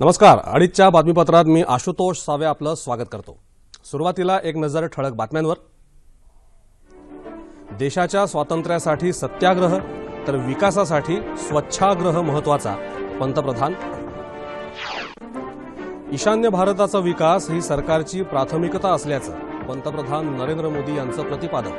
नमस्कार. अडीचच्या बातमीपत्रात मी आशुतोष सावे आपलं स्वागत करतो. सुरुवातीला एक नजर ठळक बातम्यांवर. देशाच्या स्वातंत्र्यासाठी सत्याग्रह तर विकासासाठी स्वच्छाग्रह महत्त्वाचा पंतप्रधान. ईशान्य भारताचा विकास ही सरकारची प्राथमिकता असल्याचं पंतप्रधान नरेंद्र मोदी यांचं प्रतिपादन.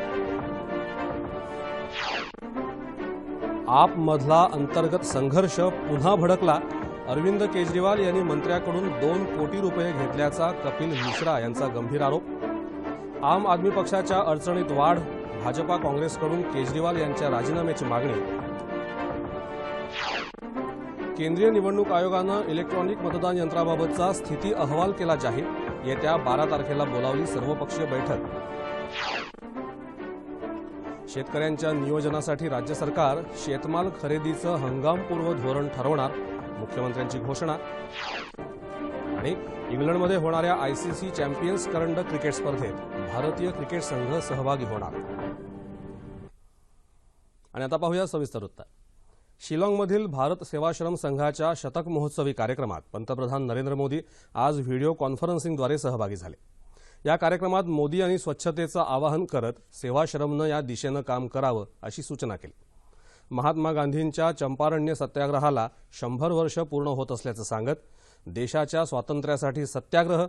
आपमधला अंतर्गत संघर्ष पुन्हा भडकला अरविंद केजरीवाल यांनी मंत्र्याकडून दोन कोटी रुपये घेतल्याचा कपिल मिश्रा यांचा गंभीर आरोप. आम आदमी पक्षाच्या अडचणीत वाढ भाजपा काँग्रेसकडून केजरीवाल यांच्या राजीनाम्याची मागणी. केंद्रीय निवडणूक आयोगानं इलेक्ट्रॉनिक मतदान यंत्राबाबतचा स्थिती अहवाल केला जाहीर. येत्या बारा तारखेला बोलावली सर्वपक्षीय बैठक. शेतकऱ्यांच्या नियोजनासाठी राज्य सरकार शेतमाल खरेदीचं हंगामपूर्व धोरण ठरवणार. मुख्यमंत्र्यांची घोषणा. आणि इंग्लंडमध्ये होणाऱ्या आयसीसी चॅम्पियन्स करंड क्रिकेट स्पर्धेत भारतीय क्रिकेट संघ सहभागी होणार. आणि आता पाहूया सविस्तर वृत्त. शिलाँगमधील भारत सेवाश्रम संघाच्या शतक महोत्सवी कार्यक्रमात पंतप्रधान नरेंद्र मोदी आज व्हिडिओ कॉन्फरन्सिंगद्वारे सहभागी झाले. या कार्यक्रमात मोदी यांनी स्वच्छतेचं आवाहन करत सेवाश्रमनं या दिशेनं काम करावं अशी सूचना केली. महात्मा गांधींच्या चंपारण्य सत्याग्रहाला शंभर वर्ष पूर्ण होत असल्याचं सांगत देशाच्या स्वातंत्र्यासाठी सत्याग्रह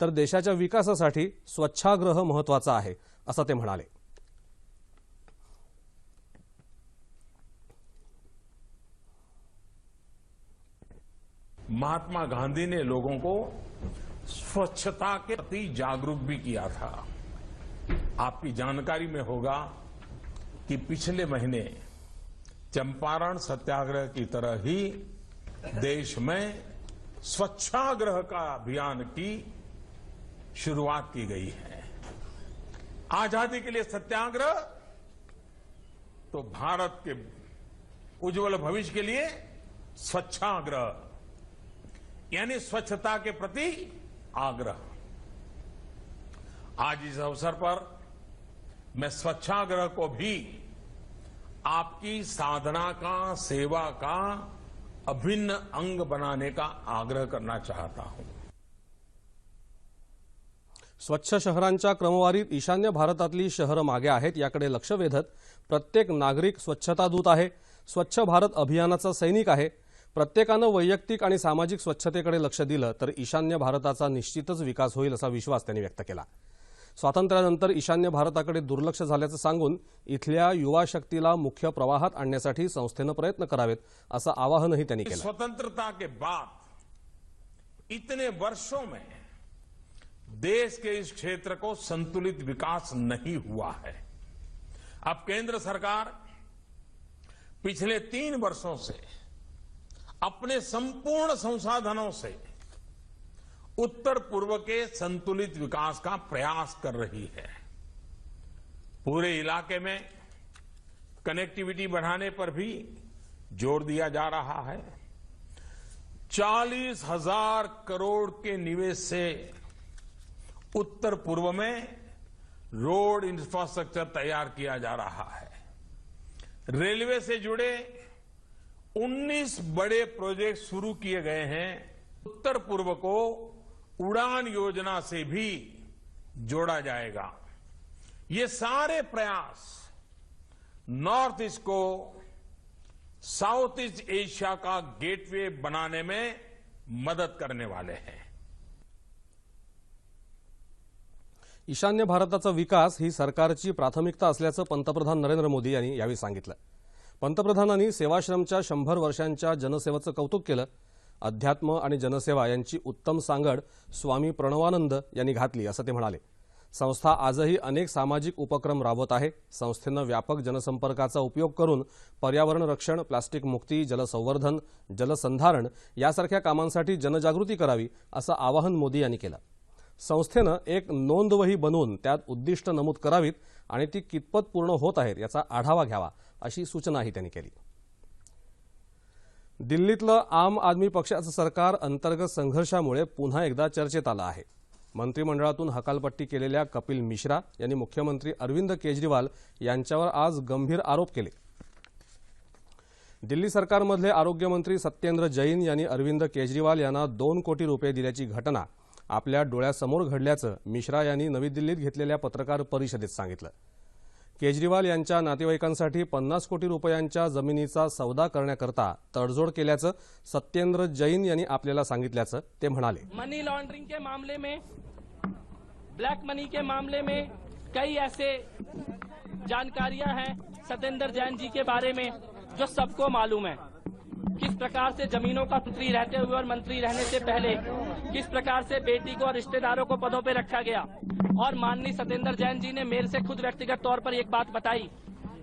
तर देशाच्या विकासासाठी स्वच्छाग्रह महत्त्वाचा आहे असं ते म्हणाले. महात्मा गांधी ने लोगों को स्वच्छता के प्रति जागरूक भी किया था। आपकी जानकारी में होगा कि पिछले महीने चंपारण सत्याग्रह की तरह ही देश में स्वच्छाग्रह का अभियान की शुरुआत की गई है। आज़ादी के लिए सत्याग्रह तो भारत के उज्जवल भविष्य के लिए स्वच्छाग्रह, यानी स्वच्छता के प्रति आग्रह। आज इस अवसर पर मैं स्वच्छाग्रह को भी आपकी साधना का सेवा का अभिन्न अंग बनाने का आग्रह करना चाहता हूं। स्वच्छ शहरांच्या क्रमवारीत ईशान्य भारतातली शहरं मागे आहेत याकडे लक्ष वेधत प्रत्येक नागरिक स्वच्छता दूत आहे. स्वच्छ भारत अभियानाचा सैनिक आहे. प्रत्येकानं वैयक्तिक आणि सामाजिक स्वच्छतेकडे लक्ष दिलं तर ईशान्य भारताचा निश्चितच विकास होईल असा विश्वास त्यांनी व्यक्त केला. स्वातंत्र्यानंतर ईशान्य भारताकडे दुर्लक्ष झाल्याचं सांगून इथल्या युवा शक्तीला मुख्य प्रवाहात आणण्यासाठी संस्थेनं प्रयत्न करावेत असं आवाहनही त्यांनी केलं. स्वतंत्रता के बाद इतने वर्षों में देश के इस क्षेत्र को संतुलित विकास नहीं हुआ है। अब केंद्र सरकार पिछले तीन वर्षों से अपने संपूर्ण संसाधनों से उत्तर पूर्व के संतुलित विकास का प्रयास कर रही है। पूरे इलाके में कनेक्टिविटी बढ़ाने पर भी ज़ोर दिया जा रहा है। चालीस हज़ार करोड़ के निवेश से उत्तर पूर्व में रोड इंफ्रास्ट्रक्चर तैयार किया जा रहा है। रेलवे से जुड़े 19 बड़े प्रोजेक्ट शुरू किए गए हैं। उत्तर पूर्व को उड़ान योजना से भी जोड़ा जाएगा। ये सारे प्रयास नॉर्थ ईस्ट को साउथ ईस्ट एशिया का गेटवे बनाने में मदद करने वाले हैं। ईशान्य भारताचा विकास ही सरकारची प्राथमिकता असल्याचं पंतप्रधान नरेंद्र मोदी यांनी यावेळी सांगितलं. पंतप्रधानांनी सेवाश्रमच्या शंभर वर्षांच्या जनसेवेचं कौतुक केलं. अध्यात्म आणि जनसेवा यांची उत्तम सांगड स्वामी प्रणवानंद यांनी घातली असं ते म्हणाले. संस्था आजही अनेक सामाजिक उपक्रम राबवत आहे. संस्थेनं व्यापक जनसंपर्काचा उपयोग करून पर्यावरण रक्षण प्लास्टिक मुक्ती जलसंवर्धन जलसंधारण यासारख्या कामांसाठी जनजागृती करावी असं आवाहन मोदी यांनी केलं. संस्थेनं एक नोंदवही बनवून त्यात उद्दिष्ट नमूद करावीत आणि ती कितपत पूर्ण होत आहेत याचा आढावा घ्यावा अशी सूचनाही त्यांनी केली. दिल्लीतलं आम आदमी पक्षाचं सरकार अंतर्गत संघर्षामुळे पुन्हा एकदा चर्चेत आलं आहे. मंत्रिमंडळातून हकालपट्टी केलेल्या कपिल मिश्रा यांनी मुख्यमंत्री अरविंद केजरीवाल यांच्यावर आज गंभीर आरोप केले. दिल्ली सरकारमधले आरोग्यमंत्री सत्येंद्र जैन यांनी अरविंद केजरीवाल यांना दोन कोटी रुपये दिल्याची घटना आपल्या डोळ्यासमोर घडल्याचं मिश्रा यांनी नवी दिल्लीत घेतलेल्या पत्रकार परिषदेत सांगितलं. केजरीवाल यांच्या नातेवाईकांसाठी पन्नास कोटी रुपयांच्या जमिनीचा सौदा करण्याकरता तडजोड केल्याचं सत्येंद्र जैन यांनी आपल्याला सांगितल्याचं ते म्हणाले. मनी लॉन्ड्रिंग के मामले में ब्लैक मनी के मामले में कई ऐसे जानकारियां हैं सत्येंद्र जैन जी के बारे में जो सबको मालूम है। किस प्रकार से जमीनों का मंत्री रहते हुए और मंत्री रहने से पहले किस प्रकार से बेटी को और रिश्तेदारों को पदों पर रखा गया? और माननीय सत्येंद्र जैन जी ने मेल से खुद व्यक्तिगत तौर पर एक बात बताई।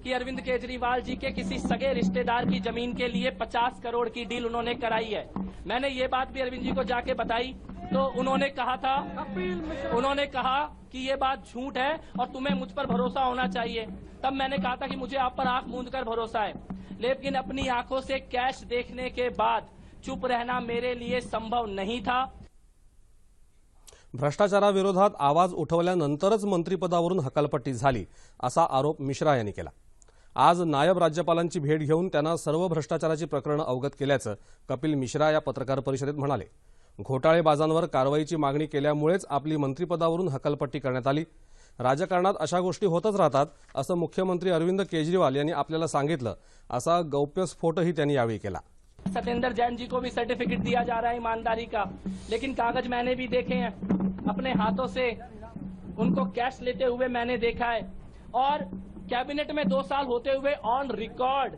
कि अरविंद केजरीवाल जी के किसी सगे रिश्तेदार की ज़मीन के लिए 50 करोड़ की डील उन्होंने कराई है। मैंने ये बात भी अरविंद जी को जाके बताई। तो उन्होंने कहा था उन्होंने कहा कि ये बात झूठ है और तुम्हें मुझ पर भरोसा होना चाहिए। तब मैंने कहा था कि मुझे आप पर आँख मूंद कर भरोसा है। लेकिन अपनी आँखों से कैश देखने के बाद चुप रहना मेरे लिए संभव नहीं था। भ्रष्टाचाराविरोधात आवाज़ उठवल्यानंतरच मंत्रिपदावरून हकालपट्टी झाली असा आरोप मिश्रा यांनी केला. आज नायब राज्यपालांची भेट घेऊन त्यांना सर्व भ्रष्टाचाराची प्रकरणं अवगत केल्याचं कपिल मिश्रा या पत्रकार परिषदेत म्हणाले. घोटाळेबाजांवर कारवाईची मागणी केल्यामुळेच आपली मंत्रिपदावरून हकलपट्टी करण्यात आली. राजकारणात अशा गोष्टी होतच राहतात असं मुख्यमंत्री अरविंद केजरीवाल यांनी आपल्याला सांगितलं असा गौप्यस्फोटही त्यांनी यावेळी केला. सत्येंद्र जैन जी को भी सर्टिफिकेट दिया जा रहा है ईमानदारी का लेकिन कागज मैंने भी देखे हैं अपने हाथों से उनको कैश लेते हुए मैंने देखा है। और कैबिनेट में दो साल होते हुए ऑन रिकॉर्ड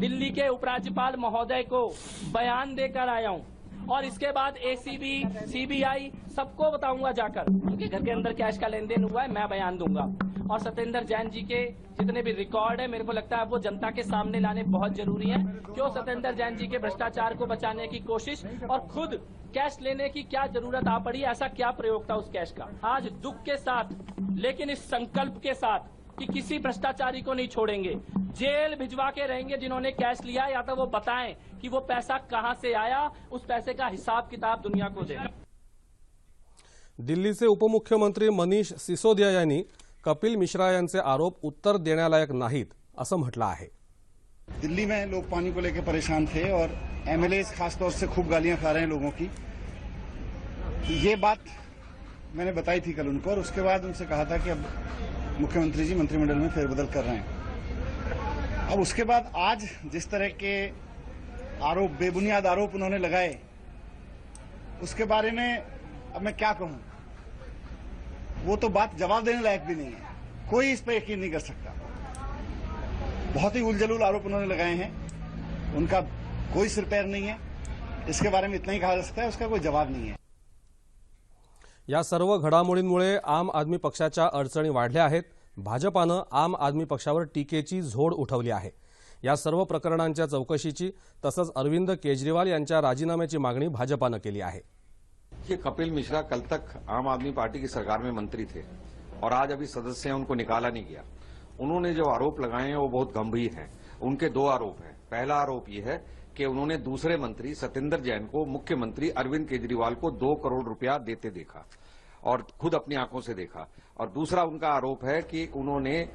दिल्ली के उपराज्यपाल महोदय को बयान देकर आया हूँ। और इसके बाद एसीबी सीबीआई सबको बताऊँगा जाकर। उनके घर के अंदर कैश का लेन देन हुआ है, मैं बयान दूँगा। और सत्येंद्र जैन जी के जितने भी रिकॉर्ड है, मेरे को लगता है वो जनता के सामने लाने बहुत ज़रूरी है। क्यों सत्येंद्र जैन जी के भ्रष्टाचार को बचाने की कोशिश और खुद कैश लेने की क्या ज़रूरत आ पड़ी, ऐसा क्या प्रयोग था उस कैश का? आज दुख के साथ, लेकिन इस संकल्प के साथ कि किसी भ्रष्टाचारी को नहीं छोड़ेंगे। जेल भिजवा के रहेंगे जिन्होंने कैश लिया या तो वो बताएँ कि वो पैसा कहाँ से आया उस पैसे का हिसाब किताब दुनिया को दे। दिल्लीचे उपमुख्यमंत्री मनीष सिसोदिया यांनी कपिल मिश्रा यांचे आरोप उत्तर देण्यालायक नाहीत असं म्हटलं आहे. दिल्ली में लोग पानी को लेकर परेशान थे और एमएलए खासतौर से खूब गालियाँ खा रहे हैं लोगों की। ये बात मैंने बताई थी कल उनको और उसके बाद उनसे कहा था कि अब मुख्यमंत्री जी मंत्रिमंडल में फेरबदल कर रहे हैं। अब उसके बाद आज जिस तरह के आरोप, बेबुनियाद आरोप उन्होंने लगाए, उसके बारे में अब मैं क्या कहूँ? वो तो बात जवाब देने लायक भी नहीं है। कोई इस पर यकीन नहीं कर सकता। बहुत ही उलझलूल आरोप उन्होंने लगाए हैं। उनका कोई सिर पैर नहीं है। इसके बारे में इतना ही कहा जा सकता है, उसका कोई जवाब नहीं है। या सर्व घडामोडींमुळे आम आदमी पक्षाच्या अडचणी वाढल्या आहेत. भाजपानं आम आदमी पक्षावर टीकेची झोड उठवली आहे. या सर्व प्रकरणांच्या चौकशीची तसंच अरविंद केजरीवाल यांच्या राजीनाम्याची मागणी भाजपानं केली आहे. ये कपिल मिश्रा कल तक आम आदमी पार्टी की सरकार में मंत्री थे और आज अभी सदस्य हैं उनको निकाला नहीं गया। उन्होंने जो आरोप लगाए हैं वो बहुत गंभीर हैं। उनके दो आरोप हैं। पहला आरोप ये है कि उन्होंने दूसरे मंत्री सत्येंद्र जैन को मुख्यमंत्री अरविंद केजरीवाल को दो करोड़ रुपया देते देखा। और खुद अपनी आँखों से देखा। और दूसरा उनका आरोप है कि उन्होंने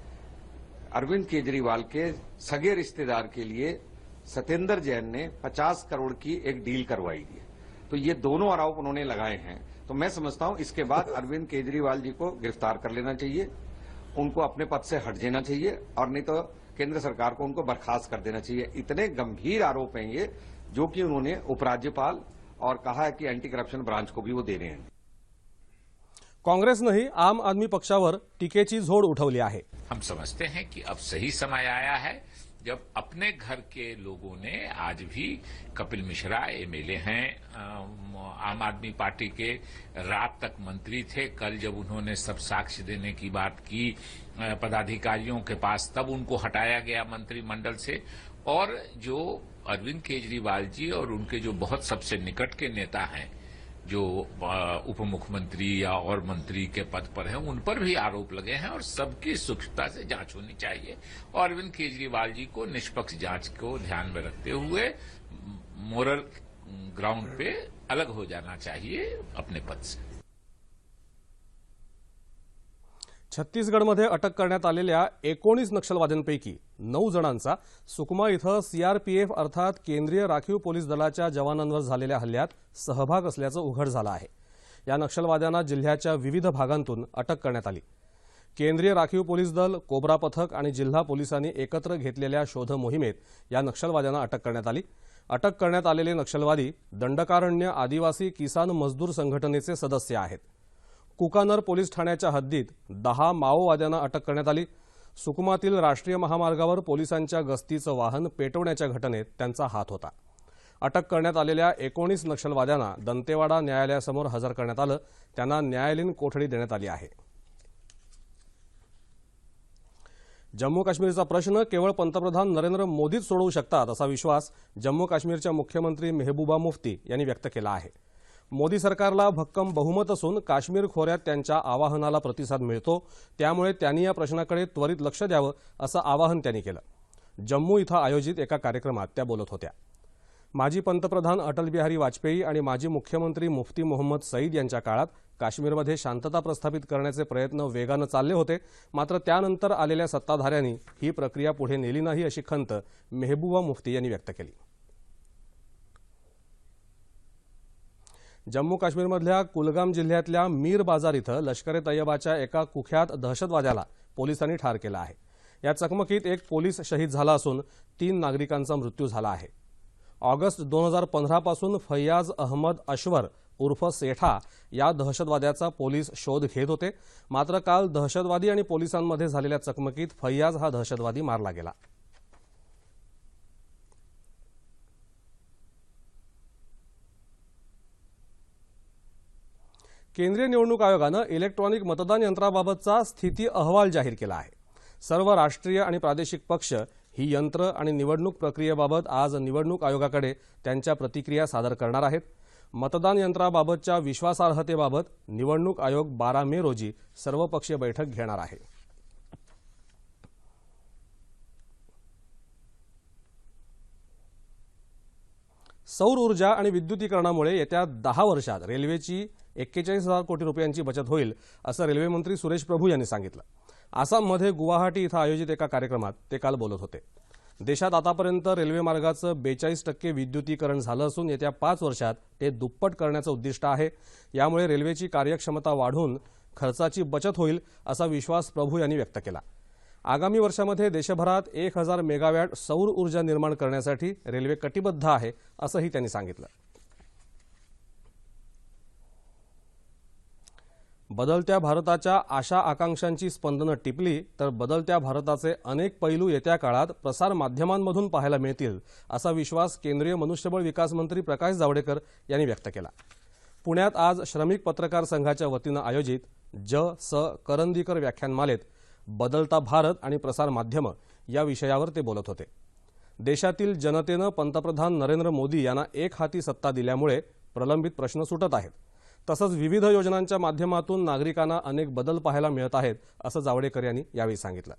अरविंद केजरीवाल के सगे रिश्तेदार के लिए सत्येंद्र जैन ने 50 करोड़ की एक डील करवाई है। तो ये दोनों आरोप उन्होंने लगाए हैं। तो मैं समझता हूँ, इसके बाद अरविंद केजरीवाल जी को गिरफ़्तार कर लेना चाहिए, उनको अपने पद से हट जाना चाहिए, और नहीं तो केंद्र सरकार को उनको बर्खास्त कर देना चाहिए। इतने गंभीर आरोप हैं ये, जो कि उन्होंने उपराज्यपाल और कहा है कि एंटी करप्शन ब्रांच को भी वो दे रहे हैं। काँग्रेसनंही आम आदमी पक्षावर टीकेची झोड उठवली आहे. हम समझते हैं कि अब सही समय आया है, जब अपने घर के लोगों ने आज भी कपिल मिश्रा एमएलए हैं आम आदमी पार्टी के रात तक मंत्री थे। कल जब उन्होंने सब साक्ष्य देने की बात की पदाधिकारियों के पास, तब उनको हटाया गया मंत्रिमंडल से। और जो अरविंद केजरीवाल जी और उनके जो बहुत सबसे निकट के नेता हैं जो उप मुख्यमंत्री या और मंत्री के पद पर हैं, उन पर भी आरोप लगे हैं और सबकी सूक्ष्मता से जाँच होनी चाहिए। और अरविंद केजरीवाल जी को निष्पक्ष जाँच को ध्यान में रखते हुए मोरल ग्राउंड पे अलग हो जाना चाहिए अपने पद से। छत्तीसगडमध्ये अटक करण्यात आलेल्या एकोणीस नक्षलवाद्यांपैकी नऊ जणांचा सुकमा इथं सीआरपीएफ अर्थात केंद्रीय राखीव पोलीस दलाच्या जवानांवर झालेल्या हल्ल्यात सहभाग असल्याचं उघड झालं आहे. या नक्षलवाद्यांना जिल्ह्याच्या विविध भागांतून अटक करण्यात आली. केंद्रीय राखीव पोलीस दल कोब्रा पथक आणि जिल्हा पोलिसांनी एकत्र घेतलेल्या शोध मोहिमेत या नक्षलवाद्यांना अटक करण्यात आली. अटक करण्यात आलेले नक्षलवादी दंडकारण्य आदिवासी किसान मजदूर संघटनेचे सदस्य आहेत. कुकानर पोलीस ठाण्याच्या हद्दीत दहा माओवाद्यांना अटक करण्यात आली. सुकमातील राष्ट्रीय महामार्गावर पोलिसांच्या गस्तीचं वाहन पेटवण्याच्या घटनेत त्यांचा हात होता. अटक करण्यात आलेल्या एकोणीस नक्षलवाद्यांना दंतेवाडा न्यायालयासमोर हजर करण्यात आलं. त्यांना न्यायालयीन कोठडी देण्यात आली आहे. जम्मू काश्मीरचा प्रश्न केवळ पंतप्रधान नरेंद्र मोदीच सोडवू शकतात असा विश्वास जम्मू काश्मीरच्या मुख्यमंत्री मेहबूबा मुफ्ती यांनी व्यक्त केला आहे. मोदी सरकारला भक्कम बहुमत असून काश्मीर खोऱ्यात त्यांच्या आवाहनाला प्रतिसाद मिळतो. त्यामुळे त्यांनी या प्रश्नाकडे त्वरित लक्ष द्यावं असं आवाहन त्यांनी केलं. जम्मू इथं आयोजित एका कार्यक्रमात त्या बोलत होत्या. माजी पंतप्रधान अटल बिहारी वाजपेयी आणि माजी मुख्यमंत्री मुफ्ती मोहम्मद सईद यांच्या काळात काश्मीरमध्ये शांतता प्रस्थापित करण्याचे प्रयत्न वेगानं चालले होते. मात्र त्यानंतर आलेल्या सत्ताधाऱ्यांनी ही प्रक्रिया पुढे नेली नाही अशी खंत मेहबूबा मुफ्ती यांनी व्यक्त केली. जम्मू काश्मीरमधल्या कुलगाम जिल्ह्यातल्या मीर बाजार इथं लष्कर ए तय्यबाच्या एका कुख्यात दहशतवाद्याला पोलिसांनी ठार केलं आहे. या चकमकीत एक पोलीस शहीद झाला असून तीन नागरिकांचा मृत्यू झाला आहे. ऑगस्ट दोन हजार पंधरापासून फैयाज अहमद अश्वर उर्फ सेठा या दहशतवाद्याचा पोलीस शोध घेत होते. मात्र काल दहशतवादी आणि पोलिसांमध्ये झालेल्या चकमकीत फैयाज हा दहशतवादी मारला गेला. केंद्रीय निवडणूक आयोगानं इलेक्ट्रॉनिक मतदान यंत्राबाबतचा स्थिती अहवाल जाहीर केला आहे. सर्व राष्ट्रीय आणि प्रादेशिक पक्ष ही यंत्र आणि निवडणूक प्रक्रियेबाबत आज निवडणूक आयोगाकडे त्यांच्या प्रतिक्रिया सादर करणार आहेत. मतदान यंत्राबाबतच्या विश्वासार्हतेबाबत निवडणूक आयोग बारा मे रोजी सर्वपक्षीय बैठक घेणार आहे. सौर ऊर्जा आणि विद्युतीकरणामुळे येत्या दहा वर्षात रेल्वेची एक्केचाळीस हजार कोटी रुपयांची बचत होईल असं रेल्वेमंत्री सुरेश प्रभू यांनी सांगितलं. आसाममध्ये गुवाहाटी इथं आयोजित एका कार्यक्रमात ते काल बोलत होते. देशात आतापर्यंत रेल्वे मार्गाचं बेचाळीस टक्के विद्युतीकरण झालं असून येत्या पाच वर्षात ते दुप्पट करण्याचं उद्दिष्ट आहे. यामुळे रेल्वेची कार्यक्षमता वाढून खर्चाची बचत होईल असा विश्वास प्रभू यांनी व्यक्त केला. आगामी वर्षामध्ये देशभरात एक हजार मेगावॅट सौर ऊर्जा निर्माण करण्यासाठी रेल्वे कटिबद्ध आहे असंही त्यांनी सांगितलं. बदलत्या भारताच्या आशा आकांक्षांची स्पंदनं टिपली तर बदलत्या भारताचे अनेक पैलू येत्या काळात प्रसार माध्यमांमधून पाहायला मिळतील असा विश्वास केंद्रीय मनुष्यबळ विकास मंत्री प्रकाश जावडेकर यांनी व्यक्त केला. पुण्यात आज श्रमिक पत्रकार संघाच्या वतीनं आयोजित ज स करंदीकर व्याख्यानमालेत बदलता भारत आणि प्रसार माध्यमं या विषयावर ते बोलत होते. देशातील जनतेनं पंतप्रधान नरेंद्र मोदी यांना एक हाती सत्ता दिल्यामुळे प्रलंबित प्रश्न सुटत आहेत. तसंच विविध योजनांच्या माध्यमातून नागरिकांना अनेक बदल पाहायला मिळत आहेत असं जावडेकर यांनी यावेळी सांगितलं.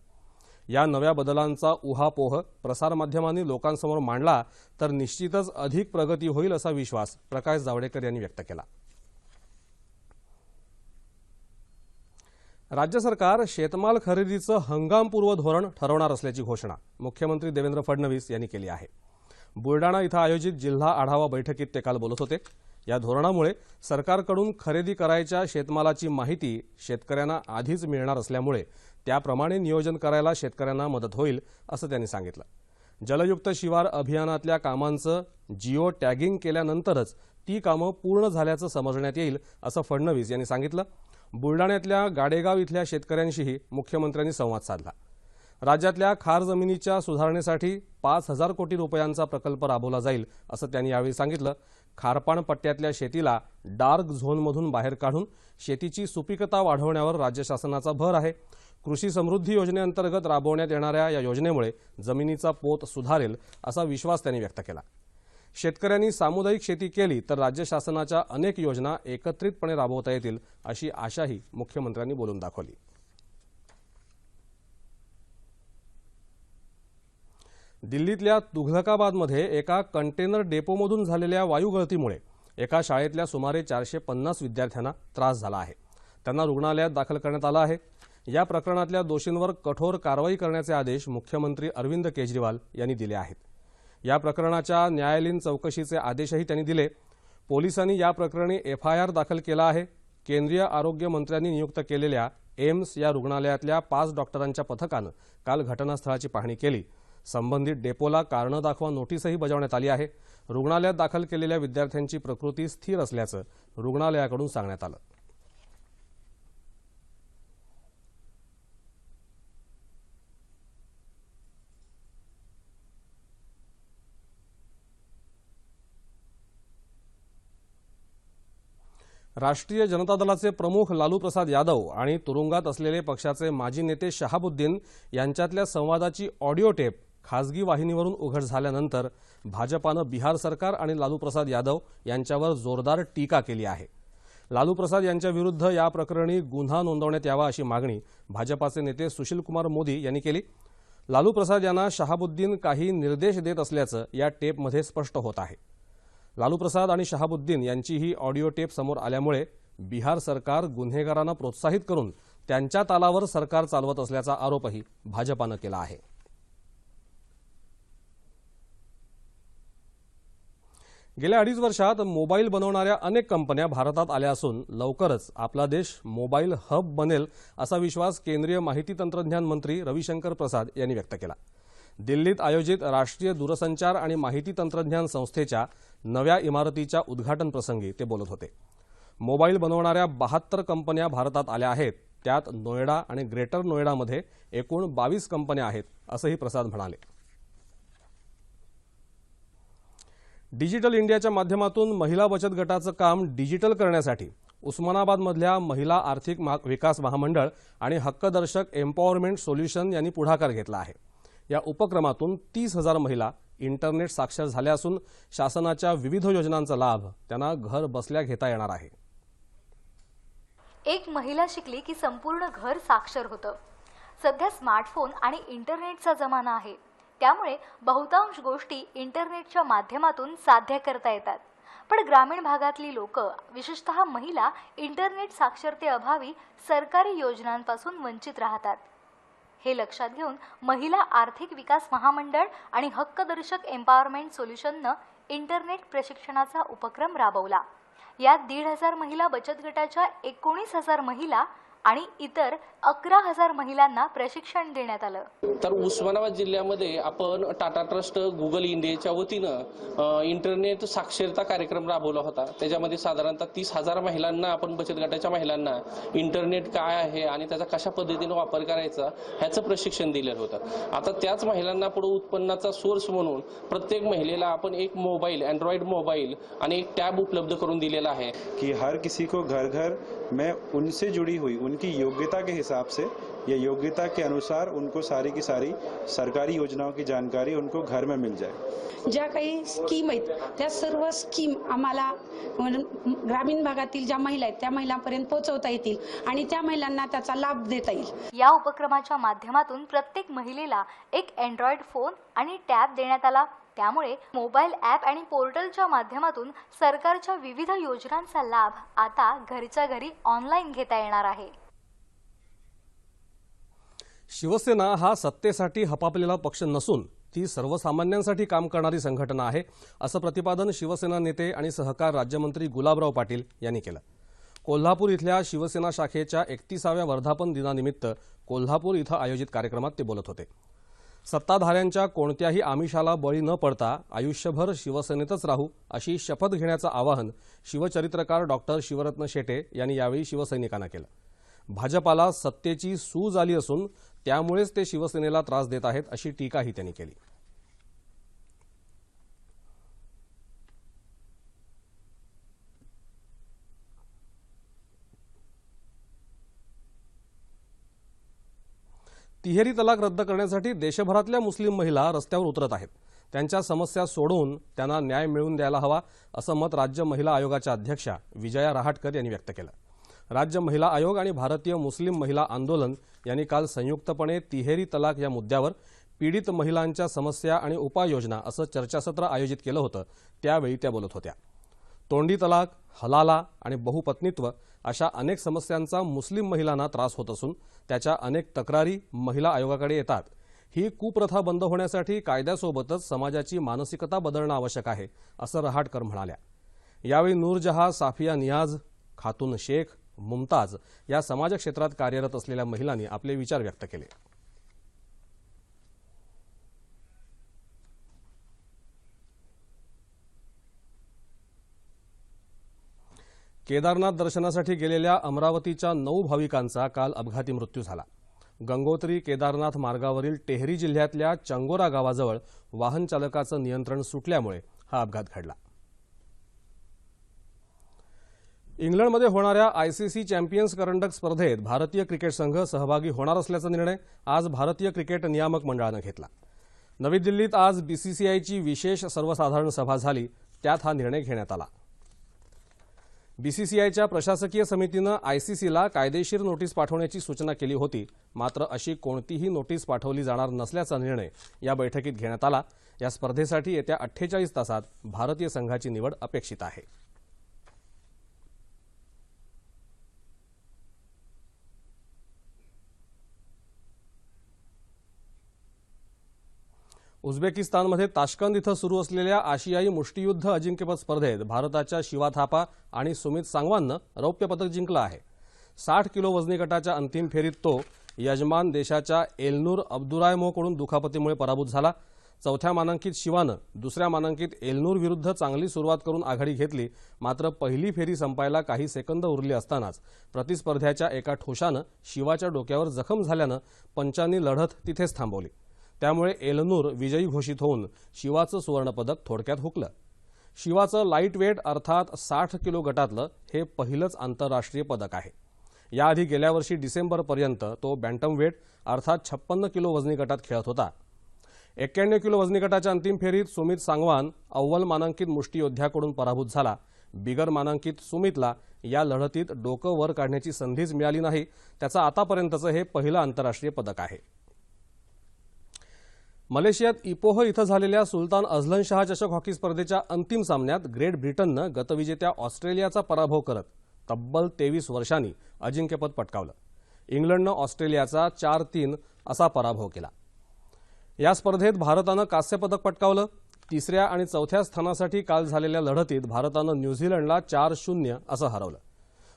या नव्या बदलांचा उहापोह प्रसारमाध्यमांनी लोकांसमोर मांडला तर निश्चितच अधिक प्रगती होईल असा विश्वास प्रकाश जावडेकर यांनी व्यक्त केला. राज्य सरकार शेतमाल खरेदीचं हंगामपूर्व धोरण ठरवणार असल्याची घोषणा मुख्यमंत्री देवेंद्र फडणवीस यांनी केली आहे. बुलडाणा इथं आयोजित जिल्हा आढावा बैठकीत ते काल बोलत होते. या धोरणामुळे सरकारकडून खरेदी करायच्या शेतमालाची माहिती शेतकऱ्यांना आधीच मिळणार असल्यामुळे त्याप्रमाणे नियोजन करायला शेतकऱ्यांना मदत होईल असं त्यांनी सांगितलं. जलयुक्त शिवार अभियानातल्या कामांचं जिओ टॅगिंग केल्यानंतरच ती कामं पूर्ण झाल्याचं समजण्यात येईल असं फडणवीस यांनी सांगितलं. बुलडाण्यातल्या गाडेगाव इथल्या शेतकऱ्यांशीही मुख्यमंत्र्यांनी संवाद साधला. राज्यातल्या खार जमिनीच्या सुधारणेसाठी पाच हजार कोटी रुपयांचा प्रकल्प राबवला जाईल असं त्यांनी यावेळी सांगितलं. खारपाण पट्ट्यातल्या शेतीला डार्क झोनमधून बाहेर काढून शेतीची सुपिकता वाढवण्यावर राज्य शासनाचा भर आहे. कृषी समृद्धी योजनेअंतर्गत राबवण्यात येणाऱ्या या योजनेमुळे जमिनीचा पोत सुधारेल असा विश्वास त्यांनी व्यक्त केला. शेतकऱ्यांनी सामुदायिक शेती केली तर राज्य शासनाच्या अनेक योजना एकत्रितपणे राबवता येतील अशी आशाही मुख्यमंत्र्यांनी बोलून दाखवली. दिल्लीतल्या तुघलकाबादमध्ये एका कंटेनर डेपोमधून झालेल्या वायुगळतीमुळे एका शाळेतल्या सुमारे चारशे पन्नास विद्यार्थ्यांना त्रास झाला आहे. त्यांना रुग्णालयात दाखल करण्यात आलं आहे. या प्रकरणातल्या दोषींवर कठोर कारवाई करण्याचे आदेश मुख्यमंत्री अरविंद केजरीवाल यांनी दिले आहेत. या प्रकरणाच्या न्यायालयीन चौकशीचे आदेशही त्यांनी दिले. पोलिसांनी या प्रकरणी एफआयआर दाखल केला आहे. केंद्रीय आरोग्य मंत्र्यांनी नियुक्त केलेल्या एम्स या रुग्णालयातल्या पाच डॉक्टरांच्या पथकानं काल घटनास्थळाची पाहणी केली. संबंधित डेपोला कारणं दाखवा नोटीसही बजावण्यात आली आहे. रुग्णालयात दाखल केलेल्या विद्यार्थ्यांची प्रकृती स्थिर असल्याचं रुग्णालयाकडून सांगण्यात आलं. राष्ट्रीय जनता दलाचे प्रमुख लालू प्रसाद यादव आणि तुरुंगात असलेले पक्षाचे माजी नेते शहाबुद्दीन यांच्यातल्या संवादाची ऑडिओ टेप खासगी वाहिनीवरून उघड झाल्यानंतर भाजपानं बिहार सरकार आणि लालू प्रसाद यादव यांच्यावर जोरदार टीका केली आहे. लालू प्रसाद यांच्याविरुद्ध या प्रकरणी गुन्हा नोंदवण्यात यावा अशी मागणी भाजपाचे नेते सुशीलकुमार मोदी यांनी केली. लालू प्रसाद यांना शहाबुद्दीन काही निर्देश देत असल्याचं या टेपमध्ये स्पष्ट होत आहे. लालू प्रसाद आणि शहाबुद्दीन यांची ही ऑडिओ टेप समोर आल्यामुळे बिहार सरकार गुन्हेगारांना प्रोत्साहित करून त्यांच्या तालावर सरकार चालवत असल्याचा आरोपही भाजपानं केला आहे. गेल्या अडीच वर्षात मोबाईल बनवणाऱ्या अनेक कंपन्या भारतात आल्या असून लवकरच आपला देश मोबाईल हब बनेल असा विश्वास केंद्रीय माहिती तंत्रज्ञान मंत्री रविशंकर प्रसाद यांनी व्यक्त केला. दिल्लीत आयोजित राष्ट्रीय दूरसंचार आणि माहिती तंत्रज्ञान संस्थेच्या नव्या इमारतीच्या उद्घाटन प्रसंगी ते बोलत होते. मोबाईल बनवणाऱ्या बहात्तर कंपन्या भारतात आल्या आहेत. त्यात नोएडा आणि ग्रेटर नोएडामध्ये एकूण बावीस कंपन्या आहेत असंही प्रसाद म्हणाले. डिजिटल इंडियाच्या माध्यमातून महिला बचत गटाचं काम डिजिटल करण्यासाठी उस्मानाबादमधल्या महिला आर्थिक विकास महामंडळ आणि हक्कदर्शक एम्पॉवरमेंट सोल्युशन यांनी पुढाकार घेतला आहे. या उपक्रमातून तीस हजार महिला इंटरनेट साक्षर झाल्या असून शासनाच्या विविध योजनांचा लाभ त्यांना घर बसल्या घेता येणार आहे. एक महिला शिकली की संपूर्ण घर साक्षर होतं. सध्या स्मार्टफोन आणि इंटरनेटचा जमाना आहे. त्यामुळे बहुतांश गोष्टी इंटरनेटच्या माध्यमातून साध्य करता येतात. पण ग्रामीण भागातली लोक विशेषतः महिला इंटरनेट साक्षरतेअभावी सरकारी योजनांपासून वंचित राहतात. हे लक्षात घेऊन महिला आर्थिक विकास महामंडळ आणि हक्कदर्शक एम्पॉवरमेंट सोल्युशननं इंटरनेट प्रशिक्षणाचा उपक्रम राबवला. यात दीड हजार महिला बचत गटाच्या एकोणीस हजार महिला आणि इतर अकरा हजार महिलांना प्रशिक्षण देण्यात आलं. तर उस्मानाबाद जिल्ह्यामध्ये आपण टाटा ट्रस्ट गुगल इंडियाच्या वतीनं इंटरनेट साक्षरता कार्यक्रम राबवला होता. त्याच्यामध्ये साधारणतः तीस हजार महिलांना आपण बचत गटाच्या महिलांना इंटरनेट काय आहे आणि त्याचा कशा पद्धतीनं वापर करायचा ह्याचं प्रशिक्षण दिलेलं होतं. आता त्याच महिलांना पुढे उत्पन्नाचा सोर्स म्हणून प्रत्येक महिलेला आपण एक मोबाईल अँड्रॉइड मोबाईल आणि एक टॅब उपलब्ध करून दिलेला आहे. कि हर किसी को घर घर में उनसे जुड़ी हुई उनकी योग्यता के हिसाब से या योग्यता के अनुसार उनको सारी की सारी सरकारी योजनाओं की जानकारी उनको घर में मिल जाए। ज्या काही स्कीम आहेत त्या सर्व स्कीम आम्हाला म्हणजे ग्रामीण भागातील ज्या महिला आहेत त्या महिलांपर्यंत पोहोचवता येतील आणि त्या महिलांना त्याचा लाभ देता येईल. या उपक्रमाच्या माध्यमातून प्रत्येक महिलेला एक अँड्रॉइड फोन आणि टॅब देण्यात आला. त्यामुळे मोबाईल ॲप आणि पोर्टलच्या माध्यमातून सरकारच्या विविध योजनांचा लाभ आता घरच्या घरी ऑनलाईन घेता येणार आहे. शिवसेना हा सत्तेसाठी हपापलेला पक्ष नसून ती सर्वसामान्यांसाठी काम करणारी संघटना आहे असं प्रतिपादन शिवसेना नेते आणि सहकार राज्यमंत्री गुलाबराव पाटील यांनी केलं. कोल्हापूर इथल्या शिवसेना शाखेच्या एकतीसाव्या वर्धापन दिनानिमित्त कोल्हापूर इथं आयोजित कार्यक्रमात ते बोलत होते. सत्ताधाऱ्यांच्या कोणत्याही आमिषाला बळी न पडता आयुष्यभर शिवसेनेतच राहू अशी शपथ घेण्याचं आवाहन शिवचरित्रकार डॉक्टर शिवरत्न शेटे यांनी यावेळी शिवसैनिकांना केलं. भाजपाला सत्तेची सूज आली असून त्यामुळेच ते शिवसेनेला त्रास देत आहेत अशी टीकाही त्यांनी केली. तिहेरी तलाक रद्द करण्यासाठी देशभरातल्या मुस्लिम महिला रस्त्यावर उतरत आहेत. त्यांच्या समस्या सोडवून त्यांना न्याय मिळवून द्यायला हवा असं मत राज्य महिला आयोगाच्या अध्यक्षा विजया रहाटकर यांनी व्यक्त केलं. राज्य महिला आयोग आणि भारतीय मुस्लिम महिला आंदोलन यांनी काल संयुक्तपणे तिहेरी तलाक या मुद्द्यावर पीडित महिलांच्या समस्या आणि उपाययोजना असं चर्चासत्र आयोजित केलं होतं. त्यावेळी त्या बोलत होत्या. तोंडी तलाक हलाला आणि बहुपत्नीत्व अशा अनेक समस्यांचा मुस्लिम महिलांना त्रास होत असून त्याच्या अनेक तक्रारी महिला आयोगाकडे येतात. ही कुप्रथा बंद होण्यासाठी कायद्यासोबतच समाजाची मानसिकता बदलणं आवश्यक आहे असं रहाटकर म्हणाल्या. यावेळी नूरजहा साफिया नियाज खातून शेख मुमताज या समाज क्षेत्रात कार्यरत असलेल्या महिलांनी आपले विचार व्यक्त केले. केदारनाथ दर्शनासाठी गेलेल्या अमरावतीच्या नऊ भाविकांचा काल अपघाती मृत्यू झाला. गंगोत्री केदारनाथ मार्गावरील टेहरी जिल्ह्यातल्या चंगोरा गावाजवळ वाहन चालकाचं नियंत्रण सुटल्यामुळे हा अपघात घडला. इंग्लंडमध्ये होणाऱ्या आयसीसी चॅम्पियन्स करंडक स्पर्धेत भारतीय क्रिकेट संघ सहभागी होणार असल्याचा निर्णय आज भारतीय क्रिकेट नियामक मंडळानं घेतला. नवी दिल्लीत आज बीसीसीआयची विशेष सर्वसाधारण सभा झाली त्यात हा निर्णय घेण्यात आला. बीसीसीआयच्या प्रशासकीय समितीनं आयसीसीला कायदेशीर नोटीस पाठवण्याची सूचना केली होती मात्र अशी कोणतीही नोटीस पाठवली जाणार नसल्याचा निर्णय या बैठकीत घेण्यात आला. या स्पर्धेसाठी येत्या अठ्ठेचाळीस तासात भारतीय संघाची निवड अपेक्षित आहे. उझबेकिस्तानमध्ये ताश्कंद इथं सुरू असलेल्या आशियाई मुष्टियुद्ध अजिंक्यपद स्पर्धेत भारताच्या शिवा थापा आणि सुमित सांगवाननं रौप्य पदक जिंकलं आहे. साठ किलो वजनी गटाच्या अंतिम फेरीत तो यजमान देशाच्या एलनूर अब्दुरायमोकडून दुखापतीमुळे पराभूत झाला. चौथ्या मानांकित शिवानं दुसऱ्या मानांकित एलनूर विरुद्ध चांगली सुरुवात करून आघाडी घेतली. मात्र पहिली फेरी संपायला काही सेकंद उरली असतानाच प्रतिस्पर्ध्याच्या एका ठोशानं शिवाच्या डोक्यावर जखम झाल्यानं पंचांनी लढत तिथेच थांबवली. त्यामुळे एलनूर विजयी घोषित होऊन शिवाचं सुवर्णपदक थोडक्यात हुकलं. शिवाचं लाइट वेट अर्थात साठ किलो गटातलं हे पहिलंच आंतरराष्ट्रीय पदक आहे. याआधी गेल्या वर्षी डिसेंबरपर्यंत तो बँटम वेट अर्थात छप्पन्न किलो वजनी गटात खेळत होता. एक्क्याण्णव किलो वजनी गटाच्या अंतिम फेरीत सुमित सांगवान अव्वल मानांकित मुष्टीयोद्ध्याकडून पराभूत झाला. बिगर मानांकित सुमितला या लढतीत डोकं वर काढण्याची संधीच मिळाली नाही. त्याचं आतापर्यंतचं हे पहिलं आंतरराष्ट्रीय पदक आहे. मलेशियात इपोह इथं झालेल्या सुलतान अझलन शाह चषक हॉकी स्पर्धेच्या अंतिम सामन्यात ग्रेट ब्रिटननं गतविजेत्या ऑस्ट्रेलियाचा पराभव करत तब्बल तेवीस वर्षांनी अजिंक्यपद पटकावलं. इंग्लंडनं ऑस्ट्रेलियाचा चार तीन असा पराभव केला. या स्पर्धेत भारतानं कांस्यपदक पटकावलं. तिसऱ्या आणि चौथ्या स्थानासाठी काल झालेल्या लढतीत भारतानं न्यूझीलंडला चार शून्य असं हरवलं.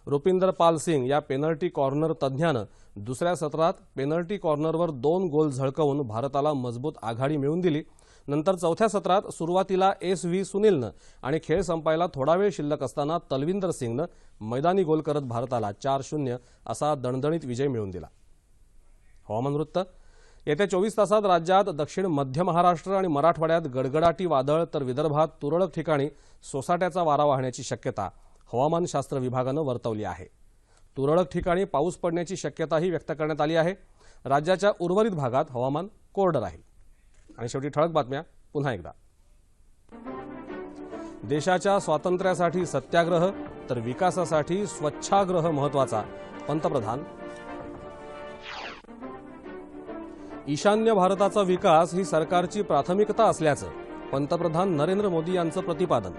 रुपिंदर पाल सिंग या पेनल्टी कॉर्नर तज्ज्ञानं दुसऱ्या सत्रात पेनल्टी कॉर्नरवर दोन गोल झळकवून भारताला मजबूत आघाडी मिळवून दिली. नंतर चौथ्या सत्रात सुरुवातीला एस व्ही सुनीलनं आणि खेळ संपायला थोडा वेळ शिल्लक असताना तलविंदर सिंगनं मैदानी गोल करत भारताला चार शून्य असा दणदणीत विजय मिळवून दिला. हवामान वृत्त. येत्या चोवीस तासात राज्यात दक्षिण मध्य महाराष्ट्र आणि मराठवाड्यात गडगडाटी वादळ तर विदर्भात तुरळक ठिकाणी सोसाट्याचा वारा वाहण्याची शक्यता हवामानशास्त्र विभागानं वर्तवली आहे. तुरळक ठिकाणी पाऊस पडण्याची शक्यताही व्यक्त करण्यात आली आहे. राज्याच्या उर्वरित भागात हवामान कोरडं राहील. आणि शेवटी ठळक बातम्या पुन्हा एकदा. देशाच्या स्वातंत्र्यासाठी सत्याग्रह तर विकासासाठी स्वच्छाग्रह महत्त्वाचा पंतप्रधान. ईशान्य भारताचा विकास ही सरकारची प्राथमिकता असल्याचं पंतप्रधान नरेंद्र मोदी यांचं प्रतिपादन.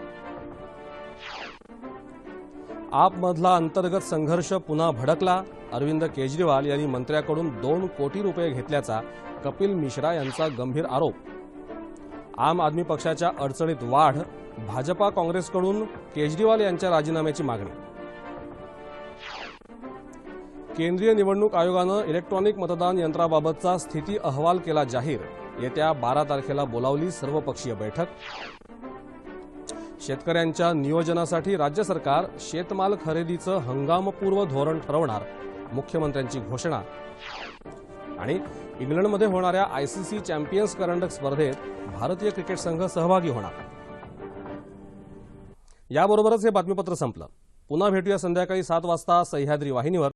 आपमधला अंतर्गत संघर्ष पुन्हा भडकला. अरविंद केजरीवाल यांनी मंत्र्याकडून दोन कोटी रुपये घेतल्याचा कपिल मिश्रा यांचा गंभीर आरोप. आम आदमी पक्षाच्या अडचणीत वाढ भाजपा काँग्रेसकडून केजरीवाल यांच्या राजीनाम्याची मागणी. केंद्रीय निवडणूक आयोगानं इलेक्ट्रॉनिक मतदान यंत्राबाबतचा स्थिती अहवाल केला जाहीर. येत्या बारा तारखेला बोलावली सर्वपक्षीय बैठक. शेतकऱ्यांच्या नियोजनासाठी राज्य सरकार शेतमाल खरेदीचं हंगामपूर्व धोरण ठरवणार मुख्यमंत्र्यांची घोषणा. आणि इंग्लंडमध्ये होणाऱ्या आयसीसी चॅम्पियन्स करंडक स्पर्धेत भारतीय क्रिकेट संघ सहभागी होणार. याबरोबरच हे बातमीपत्र संपलं. पुन्हा भेटूया संध्याकाळी सात वाजता सह्याद्री वाहिनीवर.